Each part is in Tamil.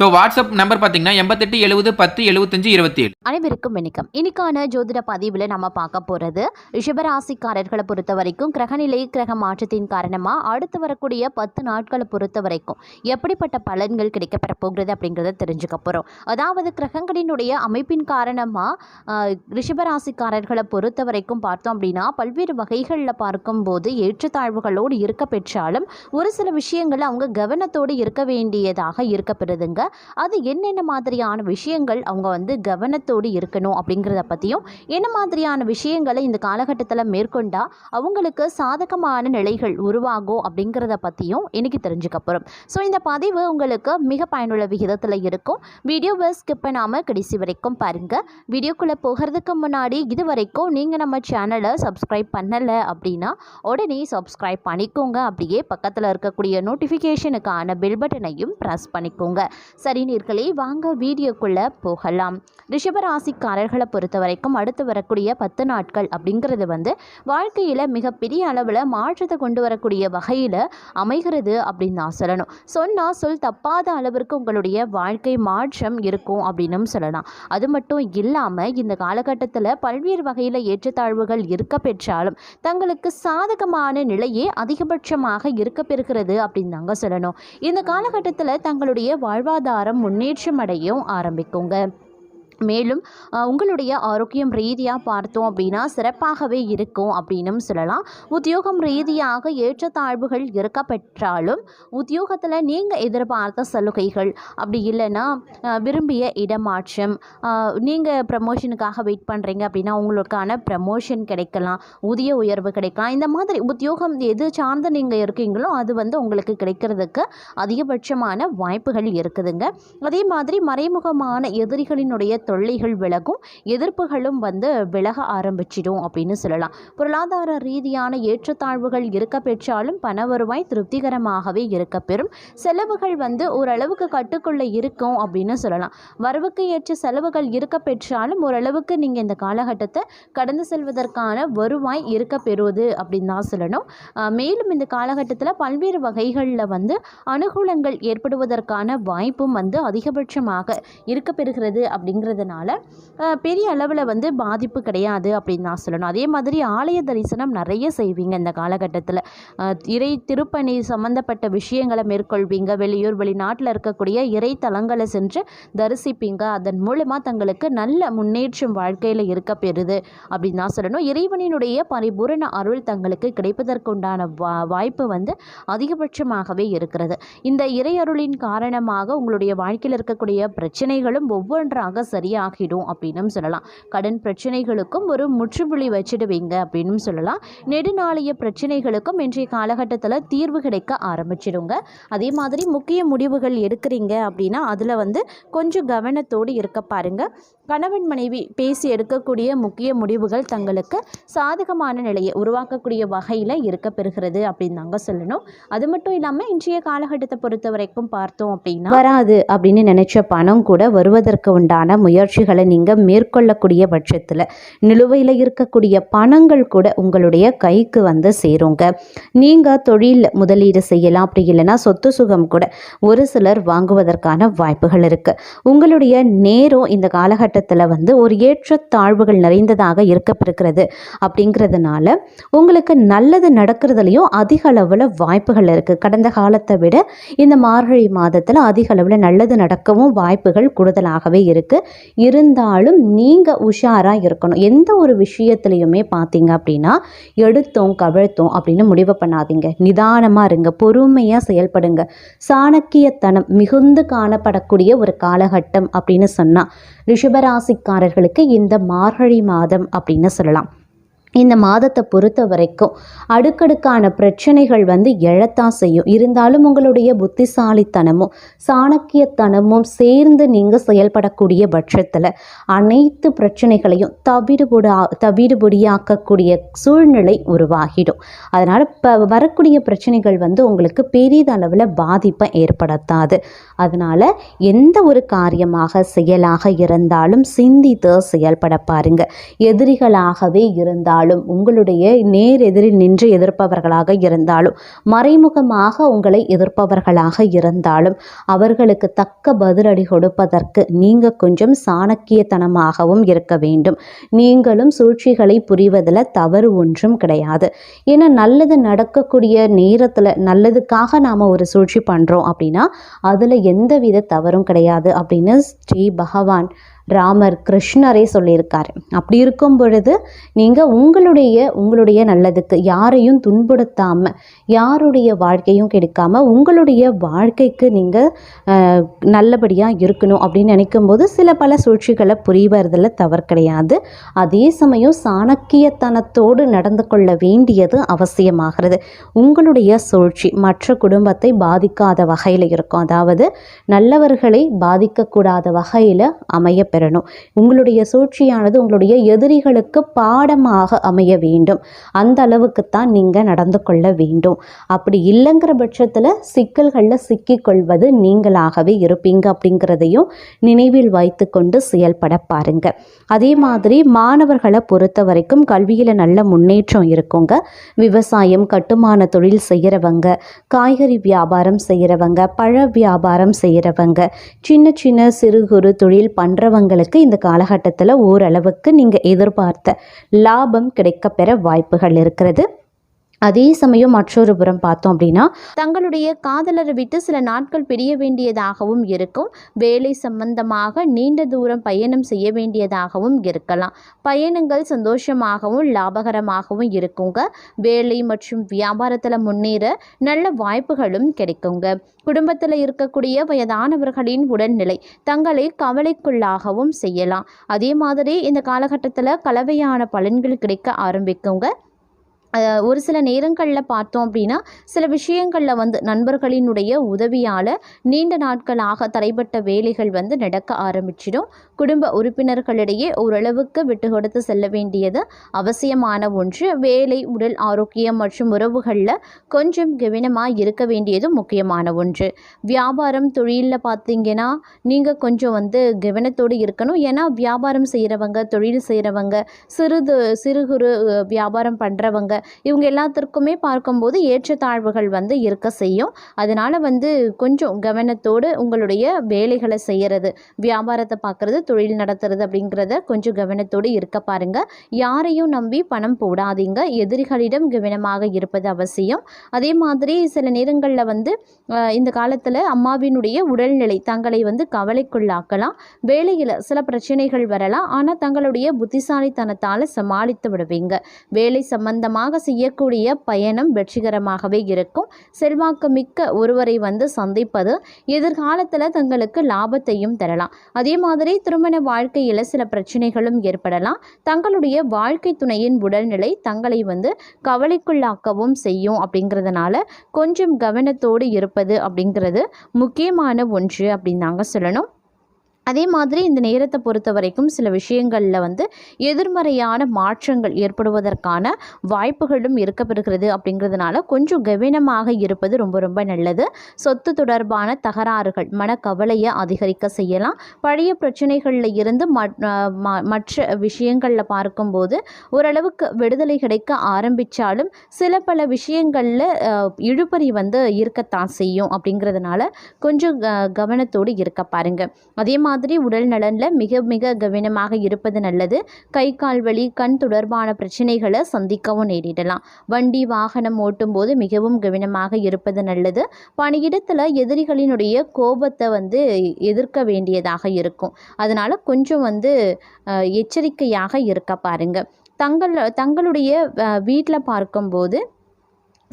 ஸோ வாட்ஸ்அப் நம்பர் பார்த்தீங்கன்னா எண்பத்தெட்டு எழுபது பத்து எழுபத்தஞ்சு இருபத்தி ஏழு அனைவருக்கும் வணக்கம். இன்னைக்கான ஜோதிட பதிவில் நம்ம பார்க்க போகிறது ரிஷபராசிக்காரர்களை பொறுத்த வரைக்கும் கிரகநிலை கிரக மாற்றத்தின் காரணமாக அடுத்து வரக்கூடிய பத்து நாட்களை பொறுத்த வரைக்கும் எப்படிப்பட்ட பலன்கள் கிடைக்கப்பெற போகிறது அப்படிங்கிறத தெரிஞ்சுக்க போகிறோம் அதாவது கிரகங்களினுடைய அமைப்பின் காரணமாக ரிஷபராசிக்காரர்களை பொறுத்த வரைக்கும் பார்த்தோம் அப்படின்னா பல்வேறு வகைகளில் பார்க்கும்போது ஏற்றத்தாழ்வுகளோடு இருக்க பெற்றாலும் ஒரு சில விஷயங்களை அவங்க கவனத்தோடு இருக்க வேண்டியதாக இருக்கப்படுதுங்க அது என்னென்ன மாதிரியான விஷயங்கள் அவங்க வந்து கவனத்தோடு இருக்கணும் அப்படிங்கிறத பற்றியும் என்ன மாதிரியான விஷயங்களை இந்த காலகட்டத்தில் மேற்கொண்டால் அவங்களுக்கு சாதகமான நிலைகள் உருவாகும் அப்படிங்கிறத பற்றியும் இன்றைக்கி தெரிஞ்சுக்க போகிறோம் ஸோ இந்த பதிவு உங்களுக்கு மிக பயனுள்ள விகிதத்தில் இருக்கும். வீடியோவை ஸ்கிப் பண்ணாமல் கடைசி வரைக்கும் பாருங்கள் வீடியோக்குள்ளே போகிறதுக்கு முன்னாடி இது வரைக்கும் நீங்கள் நம்ம சேனலை சப்ஸ்கிரைப் பண்ணலை அப்படின்னா உடனே சப்ஸ்கிரைப் பண்ணிக்கோங்க. அப்படியே பக்கத்தில் இருக்கக்கூடிய நோட்டிஃபிகேஷனுக்கான பெல் பட்டனையும் ப்ரெஸ் பண்ணிக்கோங்க. சரி நீர்களே வாங்க வீடியோக்குள்ளே போகலாம். ரிஷபராசிக்காரர்களை பொறுத்த வரைக்கும் அடுத்து வரக்கூடிய பத்து நாட்கள் அப்படிங்கிறது வந்து வாழ்க்கையில் மிகப்பெரிய அளவில் மாற்றத்தை கொண்டு வரக்கூடிய வகையில் அமைகிறது அப்படின்னு நான் சொல்லணும். சொன்னால் சொல் தப்பாத அளவிற்கு உங்களுடைய வாழ்க்கை மாற்றம் இருக்கும் அப்படின்னும் சொல்லலாம். அது மட்டும் இல்லாமல் இந்த காலகட்டத்தில் பல்வேறு வகையில் ஏற்றத்தாழ்வுகள் இருக்க பெற்றாலும் தங்களுக்கு சாதகமான நிலையே அதிகபட்சமாக இருக்க பெறுகிறது அப்படின்னு தாங்க சொல்லணும். இந்த காலகட்டத்தில் தங்களுடைய வாழ்வா முன்னேற்றம் அடையும் ஆரம்பிக்குங்க. மேலும் உங்களுடைய ஆரோக்கியம் ரீதியாக பார்த்தோம் அப்படின்னா சிறப்பாகவே இருக்கும் அப்படின்னும் சொல்லலாம். உத்தியோகம் ரீதியாக ஏற்றத்தாழ்வுகள் இருக்க பெற்றாலும் உத்தியோகத்தில் நீங்கள் எதிர்பார்த்த சலுகைகள் அப்படி இல்லைன்னா விரும்பிய இடமாற்றம் நீங்கள் ப்ரமோஷனுக்காக வெயிட் பண்ணுறீங்க அப்படின்னா உங்களுக்கான ப்ரமோஷன் கிடைக்கலாம் ஊதிய உயர்வு கிடைக்கலாம். இந்த மாதிரி உத்தியோகம் எது சார்ந்து நீங்கள் இருக்கீங்களோ அது வந்து உங்களுக்கு கிடைக்கிறதுக்கு அதிகபட்சமான வாய்ப்புகள் இருக்குதுங்க. அதே மாதிரி மறைமுகமான எதிரிகளினுடைய தொல்லைகள் விலகும் எதிர்ப்புகளும் வந்து விலக ஆரம்பிச்சிடும் அப்படின்னு சொல்லலாம். பொருளாதார ரீதியான ஏற்றத்தாழ்வுகள் இருக்க பெற்றாலும் பண வருவாய் திருப்திகரமாகவே இருக்க பெறும். செலவுகள் வந்து ஓரளவுக்கு கட்டுக்குள்ளே இருக்கும் அப்படின்னு சொல்லலாம். வரவுக்கு ஏற்ற செலவுகள் இருக்க பெற்றாலும் ஓரளவுக்கு நீங்கள் இந்த காலகட்டத்தை கடந்து செல்வதற்கான வருவாய் இருக்க பெறுவது அப்படின்னு தான் சொல்லணும். மேலும் இந்த காலகட்டத்தில் பல்வேறு வகைகளில் வந்து அனுகூலங்கள் ஏற்படுவதற்கான வாய்ப்பும் வந்து அதிகபட்சமாக இருக்க பெறுகிறது அப்படிங்கிறது இருக்கிறதுனால பெரிய அளவில் வந்து பாதிப்பு கிடையாது அப்படின்னு நான் சொல்லணும். அதே மாதிரி ஆலய தரிசனம் நிறைய செய்வீங்க இந்த காலகட்டத்தில். இறை திருப்பணி சம்மந்தப்பட்ட விஷயங்களை மேற்கொள்வீங்க. வெளியூர் வெளிநாட்டில் இருக்கக்கூடிய இறை தலங்களை சென்று தரிசிப்பீங்க. அதன் மூலமாக தங்களுக்கு நல்ல முன்னேற்றம் வாழ்க்கையில் இருக்க பெறுது அப்படின்னு தான் சொல்லணும். இறைவனினுடைய பரிபூரண அருள் தங்களுக்கு கிடைப்பதற்குண்டான வா வாய்ப்பு வந்து அதிகபட்சமாகவே இருக்கிறது. இந்த இறை அருளின் காரணமாக உங்களுடைய வாழ்க்கையில் இருக்கக்கூடிய பிரச்சனைகளும் ஒவ்வொன்றாக சரி சரியாகிடும் அப்படின்னும் சொல்லலாம். கடன் பிரச்சனைகளுக்கும் ஒரு முற்றுப்புள்ளி வச்சிடுவீங்க அப்படின்னும் சொல்லலாம். நெடுநாளைய பிரச்சனைகளுக்கும் இன்றைய காலகட்டத்தில் தீர்வு கிடைக்க ஆரம்பிச்சிடுங்க. அதே மாதிரி முக்கிய முடிவுகள் எடுக்கிறீங்க அப்படின்னா அதில் வந்து கொஞ்சம் கவனத்தோடு இருக்க பாருங்க. கணவன் மனைவி பேசி எடுக்கக்கூடிய முக்கிய முடிவுகள் தங்களுக்கு சாதகமான நிலையை உருவாக்கக்கூடிய வகையில் இருக்க பெறுகிறது அப்படின்னு தாங்க சொல்லணும். அது மட்டும் இல்லாமல் இன்றைய காலகட்டத்தை பொறுத்த வரைக்கும் பார்த்தோம் அப்படின்னா வராது அப்படின்னு நினைச்ச பணம் கூட வருவதற்கு உண்டான முயற்சிகளை நீங்கள் மேற்கொள்ளக்கூடிய பட்சத்தில் நிலுவையில் இருக்கக்கூடிய பணங்கள் கூட உங்களுடைய கைக்கு வந்து சேருங்க. நீங்கள் தொழிலில் முதலீடு செய்யலாம். அப்படி இல்லைன்னா சொத்து சுகம் கூட ஒரு சிலர் வாங்குவதற்கான வாய்ப்புகள் இருக்குது உங்களுடைய நேரம் இந்த காலகட்டத்தில் வந்து ஒரு ஏற்றத்தாழ்வுகள் நிறைந்ததாக இருக்கப்பெறுகிறது அப்படிங்கிறதுனால உங்களுக்கு நல்லது நடக்கிறதுலையும் அதிக அளவில் வாய்ப்புகள் இருக்குது கடந்த காலத்தை விட இந்த மார்கழி மாதத்தில் அதிக அளவில் நல்லது நடக்கவும் வாய்ப்புகள் கூடுதலாகவே இருக்குது இருந்தாலும் நீங்கள் உஷாராக இருக்கணும். எந்த ஒரு விஷயத்துலையுமே பார்த்தீங்க அப்படின்னா எடுத்தோம் கவிழ்த்தோம் அப்படின்னு முடிவு பண்ணாதீங்க. நிதானமாக இருங்க பொறுமையாக செயல்படுங்க. சாணக்கியத்தனம் மிகுந்து காணப்படக்கூடிய ஒரு காலகட்டம் அப்படின்னு சொன்னால் ரிஷபராசிக்காரர்களுக்கு இந்த மார்கழி மாதம் அப்படின்னு சொல்லலாம். இந்த மாதத்தை பொறுத்த வரைக்கும் அடுக்கடுக்கான பிரச்சனைகள் வந்து எழத்தான் செய்யும். இருந்தாலும் உங்களுடைய புத்திசாலித்தனமும் சாணக்கியத்தனமும் சேர்ந்து நீங்கள் செயல்படக்கூடிய பட்சத்தில் அனைத்து பிரச்சனைகளையும் தவிடுபொடா தவிடுபொடியாக்கக்கூடிய சூழ்நிலை உருவாகிடும். அதனால் இப்போ வரக்கூடிய பிரச்சனைகள் வந்து உங்களுக்கு பெரிதளவில் பாதிப்பை ஏற்படுத்தாது. அதனால் எந்த ஒரு காரியமாக செயலாக இருந்தாலும் சிந்தித்து செயல்பட பாருங்க எதிரிகளாகவே இருந்தாலும் உங்களுடைய நேர் எதிரில் நின்று எதிர்ப்பவர்களாக இருந்தாலும் மறைமுகமாக உங்களை எதிர்ப்பவர்களாக இருந்தாலும் அவர்களுக்கு தக்க பதிலடி கொடுப்பதற்கு நீங்கள் கொஞ்சம் சாணக்கியத்தனமாகவும் இருக்க வேண்டும். நீங்களும் சூழ்ச்சிகளை புரிவதில் தவறு ஒன்றும் கிடையாது. ஏன்னா நல்லது நடக்கக்கூடிய நேரத்தில் நல்லதுக்காக நாம் ஒரு சூழ்ச்சி பண்ணுறோம் அப்படின்னா அதில் எந்தவித தவறும் கிடையாது அப்படின்னு ஸ்ரீ பகவான் ராமர் கிருஷ்ணரே சொல்லியிருக்காரு. அப்படி இருக்கும் பொழுது நீங்கள் உங்களுடைய உங்களுடைய நல்லதுக்கு யாரையும் துன்புறுத்தாமல் யாருடைய வாழ்க்கையும் கெடுக்காமல் உங்களுடைய வாழ்க்கைக்கு நீங்கள் நல்லபடியாக இருக்கணும் அப்படின்னு நினைக்கும்போது சில பல சூழ்ச்சிகளை புரிவதில் தவறு கிடையாது. அதே சமயம் சாணக்கியத்தனத்தோடு நடந்து கொள்ள வேண்டியது அவசியமாகிறது. உங்களுடைய சூழ்ச்சி மற்ற குடும்பத்தை பாதிக்காத வகையில் இருக்கும். அதாவது நல்லவர்களை பாதிக்கக்கூடாத வகையில் அமைய பெறணும். உங்களுடைய சூழ்ச்சியானது உங்களுடைய எதிரிகளுக்கு பாடமாக அமைய வேண்டும். அந்த அளவுக்குத்தான் நீங்கள் நடந்து கொள்ள வேண்டும். அப்படி இல்லைங்கிற பட்சத்தில் சிக்கல்களில் சிக்கிக்கொள்வது நீங்களாகவே இருப்பீங்க அப்படிங்கிறதையும் நினைவில் வைத்து கொண்டு செயல்பட பாருங்க. அதே மாதிரி மாணவர்களை பொறுத்த வரைக்கும் கல்வியில் நல்ல முன்னேற்றம் இருக்குங்க. விவசாயம் கட்டுமான தொழில் செய்கிறவங்க காய்கறி வியாபாரம் செய்கிறவங்க பழ வியாபாரம் செய்கிறவங்க சின்ன சின்ன சிறு குறு தொழில் பண்ணுறவங்களுக்கு இந்த காலகட்டத்தில் ஓரளவுக்கு நீங்கள் எதிர்பார்த்த லாபம் கிடைக்கப்பெற வாய்ப்புகள் இருக்கிறது. அதே சமயம் மற்றொரு புறம் பார்த்தோம் அப்படின்னா தங்களுடைய காதலரை விட்டு சில நாட்கள் பிரிய வேண்டியதாகவும் இருக்கும். வேலை சம்பந்தமாக நீண்ட தூரம் பயணம் செய்ய வேண்டியதாகவும் இருக்கலாம். பயணங்கள் சந்தோஷமாகவும் லாபகரமாகவும் இருக்குங்க. வேலை மற்றும் வியாபாரத்தில் முன்னேற நல்ல வாய்ப்புகளும் கிடைக்குங்க. குடும்பத்தில் இருக்கக்கூடிய வயதானவர்களின் உடல்நிலை தங்களை கவலைக்குள்ளாகவும் செய்யலாம். அதே மாதிரி இந்த காலகட்டத்தில் கலவையான பலன்கள் கிடைக்க ஆரம்பிக்குங்க. ஒரு சில நேரங்களில் பார்த்தோம் அப்படின்னா சில விஷயங்களில் வந்து நண்பர்களினுடைய உதவியால் நீண்ட நாட்களாக தடைப்பட்ட வேலைகள் வந்து நடக்க ஆரம்பிச்சிடும். குடும்ப உறுப்பினர்களிடையே ஓரளவுக்கு விட்டு கொடுத்து செல்ல வேண்டியது அவசியமான ஒன்று. வேலை உடல் ஆரோக்கியம் மற்றும் உறவுகளில் கொஞ்சம் கவனமாக இருக்க வேண்டியது முக்கியமான ஒன்று. வியாபாரம் தொழிலில் பார்த்தீங்கன்னா நீங்கள் கொஞ்சம் வந்து கவனத்தோடு இருக்கணும். ஏன்னா வியாபாரம் செய்கிறவங்க தொழில் செய்கிறவங்க சிறுது சிறு குறு வியாபாரம் பண்ணுறவங்க இவங்க எல்லாத்திற்குமே பார்க்கும்போது ஏற்றத்தாழ்வுகள் வந்து இருக்க செய்யும். அதனால் வந்து கொஞ்சம் கவனத்தோடு உங்களுடைய வேலைகளை செய்கிறது வியாபாரத்தை பார்க்குறது தொழில் நடத்துறது அப்படிங்கிறத கொஞ்சம் கவனத்தோடு இருக்க பாருங்க. யாரையும் நம்பி பணம் போடாதீங்க. எதிரிகளிடம் கவனமாக இருப்பது அவசியம். அதே மாதிரி சில நேரங்களில் வந்து இந்த காலத்தில் அம்மாவினுடைய உடல்நிலை தங்களை வந்து கவலைக்குள்ளாக்கலாம். வேலையில் சில பிரச்சனைகள் வரலாம். ஆனால் தங்களுடைய புத்திசாலித்தனத்தால் சமாளித்து விடுவீங்க. வேலை சம்பந்தமாக செய்யக்கூடிய பயணம் வெற்றிகரமாகவே இருக்கும். செல்வாக்கு மிக்க ஒருவரை வந்து சந்திப்பது எதிர்காலத்தில் தங்களுக்கு லாபத்தையும் தரலாம். அதே மாதிரி திருமண வாழ்க்கையில் சில பிரச்சனைகளும் ஏற்படலாம். தங்களுடைய வாழ்க்கை துணையின் உடல்நிலை தங்களை வந்து கவலைக்குள்ளாக்கவும் செய்யும் அப்படிங்கிறதுனால கொஞ்சம் கவனத்தோடு இருப்பது அப்படிங்கிறது முக்கியமான ஒன்று அப்படின்னு நாங்கள் சொல்லணும். அதே மாதிரி இந்த நேரத்தை பொறுத்த வரைக்கும் சில விஷயங்களில் வந்து எதிர்மறையான மாற்றங்கள் ஏற்படுவதற்கான வாய்ப்புகளும் இருக்கப்பெறுகிறது அப்படிங்கிறதுனால கொஞ்சம் கவனமாக இருப்பது ரொம்ப ரொம்ப நல்லது. சொத்து தொடர்பான தகராறுகள் மனக்கவலையை அதிகரிக்க செய்யலாம். பழைய பிரச்சனைகளில் இருந்து ம- மற்ற விஷயங்களில் பார்க்கும்போது ஓரளவுக்கு விடுதலை கிடைக்க ஆரம்பித்தாலும் சில பல விஷயங்களில் இழுபறி வந்து இருக்கத்தான் செய்யும் அப்படிங்கிறதுனால கொஞ்சம் க- கவனத்தோடு இருக்க பாருங்கள் அதே மாதிரி மாதிரி உடல் நலனில் மிக மிக கவனமாக இருப்பது நல்லது. கை கால் வலி கண் தொடர்பான பிரச்சனைகளை சந்திக்கவும் நேரிடலாம். வண்டி வாகனம் ஓட்டும்போது மிகவும் கவனமாக இருப்பது நல்லது. பணியிடத்தில் எதிரிகளினுடைய கோபத்தை வந்து எதிர்க்க வேண்டியதாக இருக்கும். அதனால் கொஞ்சம் வந்து எச்சரிக்கையாக இருக்க பாருங்க. தங்கள் தங்களுடைய வீட்டில் பார்க்கும்போது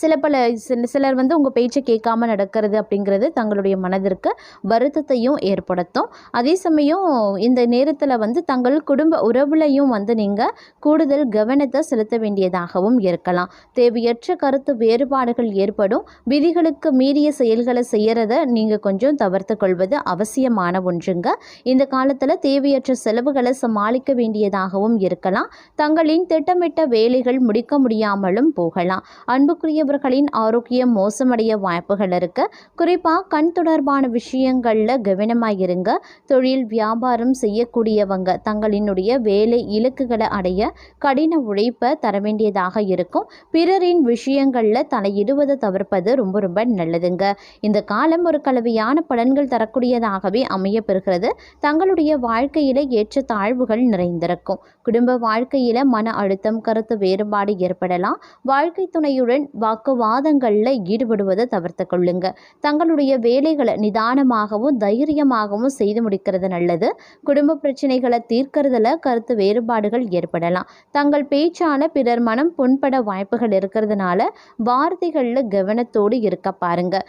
சில பல சில சிலர் வந்து உங்கள் பேச்சை கேட்காம நடக்கிறது அப்படிங்கிறது தங்களுடைய மனதிற்கு வருத்தத்தையும் ஏற்படுத்தும். அதே சமயம் இந்த நேரத்தில் வந்து தங்கள் குடும்ப உறவுலையும் வந்து நீங்கள் கூடுதல் கவனத்தை செலுத்த வேண்டியதாகவும் இருக்கலாம். தேவையற்ற கருத்து வேறுபாடுகள் ஏற்படும். விதிகளுக்கு மீறிய செயல்களை செய்கிறத நீங்கள் கொஞ்சம் தவிர்த்து கொள்வது அவசியமான ஒன்றுங்க. இந்த காலத்தில் தேவையற்ற செலவுகளை சமாளிக்க வேண்டியதாகவும் இருக்கலாம். தங்களின் திட்டமிட்ட வேலைகள் முடிக்க முடியாமலும் போகலாம். அன்புக்குரிய இருக்கக்கூடியவர்களின் ஆரோக்கியம் மோசமடைய வாய்ப்புகள் இருக்கு குறிப்பாக கண் தொடர்பான விஷயங்களில் கவனமாக இருங்க தொழில் வியாபாரம் செய்யக்கூடியவங்க தங்களினுடைய வேலை இலக்குகளை அடைய கடின உழைப்பை தர வேண்டியதாக இருக்கும். பிறரின் விஷயங்களில் தலையிடுவதை தவிர்ப்பது ரொம்ப ரொம்ப நல்லதுங்க. இந்த காலம் ஒரு கலவையான பலன்கள் தரக்கூடியதாகவே அமைய பெறுகிறது தங்களுடைய வாழ்க்கையில ஏற்ற தாழ்வுகள் நிறைந்திருக்கும். குடும்ப வாழ்க்கையில மன அழுத்தம் கருத்து வேறுபாடு ஏற்படலாம். வாழ்க்கை துணையுடன் வாக்குவாதங்களில் ஈடுபடுவதை தவிர்த்து கொள்ளுங்க. தங்களுடைய வேலைகளை நிதானமாகவும் தைரியமாகவும் செய்து முடிக்கிறது நல்லது. குடும்ப பிரச்சனைகளை தீர்க்கறதுல கருத்து வேறுபாடுகள் ஏற்படலாம். தங்கள் பேச்சால பிறர் மனம் புண்பட வாய்ப்புகள் இருக்கிறதுனால வார்த்தைகளில் கவனத்தோடு இருக்க பாருங்க.